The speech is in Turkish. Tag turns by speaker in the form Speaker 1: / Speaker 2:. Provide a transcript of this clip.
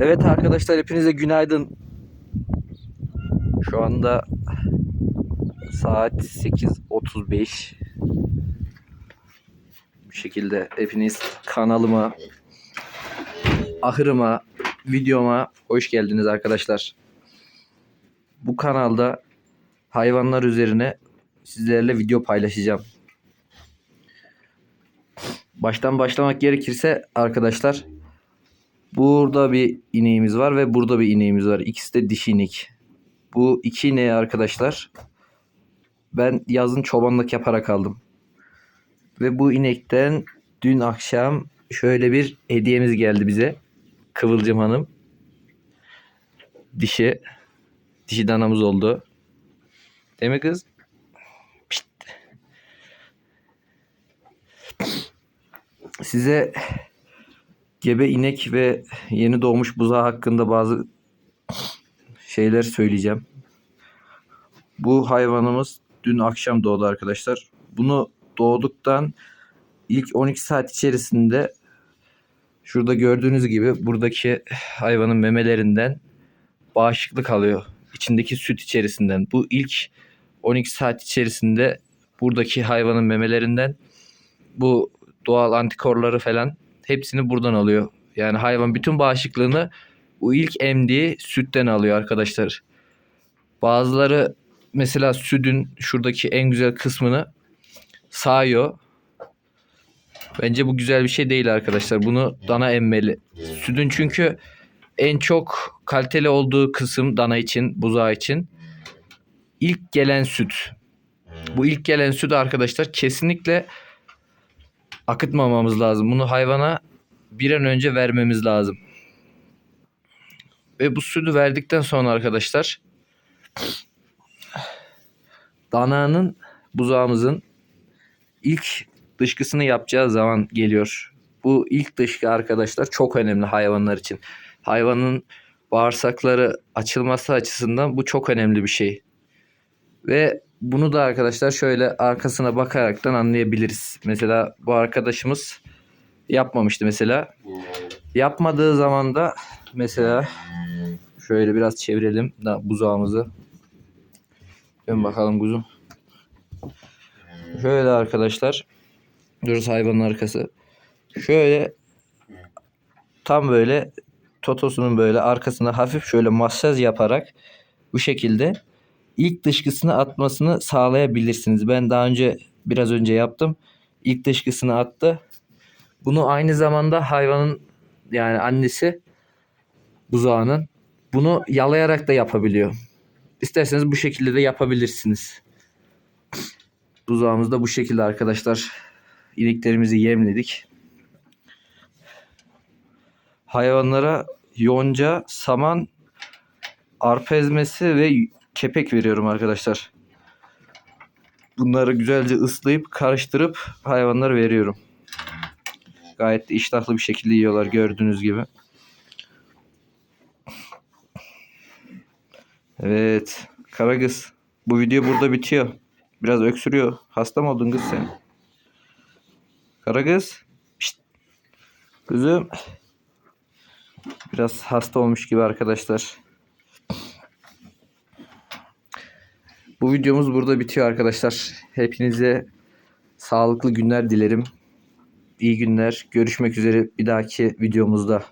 Speaker 1: Evet arkadaşlar hepinize günaydın. Şu anda saat 8.35. Bu şekilde hepiniz kanalıma, ahırıma, videoma hoş geldiniz arkadaşlar. Bu kanalda hayvanlar üzerine sizlerle video paylaşacağım. Baştan başlamak gerekirse arkadaşlar Burada bir ineğimiz var ve burada bir ineğimiz var. İkisi de dişi inek. Bu iki ineği arkadaşlar ben yazın çobanlık yaparak aldım. Ve bu inekten dün akşam şöyle bir hediyemiz geldi bize. Kıvılcım Hanım. Dişi. Dişi danamız oldu. Değil mi kız? Pişt. Size gebe inek ve yeni doğmuş buzağı hakkında bazı şeyler söyleyeceğim. Bu hayvanımız dün akşam doğdu arkadaşlar. Bunu doğduktan ilk 12 saat içerisinde şurada gördüğünüz gibi buradaki hayvanın memelerinden bağışıklık alıyor. İçindeki süt içerisinden. Bu ilk 12 saat içerisinde buradaki hayvanın memelerinden bu doğal antikorları falan hepsini buradan alıyor. Yani hayvan bütün bağışıklığını bu ilk emdiği sütten alıyor arkadaşlar. Bazıları mesela sütün şuradaki en güzel kısmını sağıyor. Bence bu güzel bir şey değil arkadaşlar. Bunu dana emmeli. Sütün çünkü en çok kaliteli olduğu kısım dana için, buzağı için ilk gelen süt. Bu ilk gelen süt arkadaşlar kesinlikle akıtmamamız lazım. Bunu hayvana bir an önce vermemiz lazım. Ve bu sütü verdikten sonra arkadaşlar dananın buzağımızın ilk dışkısını yapacağı zaman geliyor. Bu ilk dışkı arkadaşlar çok önemli hayvanlar için. Hayvanın bağırsakları açılması açısından bu çok önemli bir şey. Ve bunu da arkadaşlar şöyle arkasına bakaraktan anlayabiliriz. Mesela bu arkadaşımız yapmamıştı mesela. Yapmadığı zaman da mesela şöyle biraz çevirelim da buzağımızı. Dön bakalım kuzum. Şöyle arkadaşlar. Burası hayvanın arkası. Şöyle tam böyle totosunun böyle arkasına hafif şöyle masaj yaparak bu şekilde ilk dışkısını atmasını sağlayabilirsiniz. Ben daha önce biraz önce yaptım. İlk dışkısını attı. Bunu aynı zamanda hayvanın yani annesi buzağının bunu yalayarak da yapabiliyor. İsterseniz bu şekilde de yapabilirsiniz. Buzağımız da bu şekilde arkadaşlar. İneklerimizi yemledik. Hayvanlara yonca, saman, arpa ezmesi ve kepek veriyorum arkadaşlar. Bunları güzelce ıslayıp karıştırıp hayvanlara veriyorum. Gayet iştahlı bir şekilde yiyorlar gördüğünüz gibi. Evet. Karagöz. Bu video burada bitiyor. Biraz öksürüyor. Hasta mı oldun kız sen? Karagöz. Pişt. Kızım. Biraz hasta olmuş gibi arkadaşlar. Bu videomuz burada bitiyor arkadaşlar. Hepinize sağlıklı günler dilerim. İyi günler. Görüşmek üzere bir dahaki videomuzda.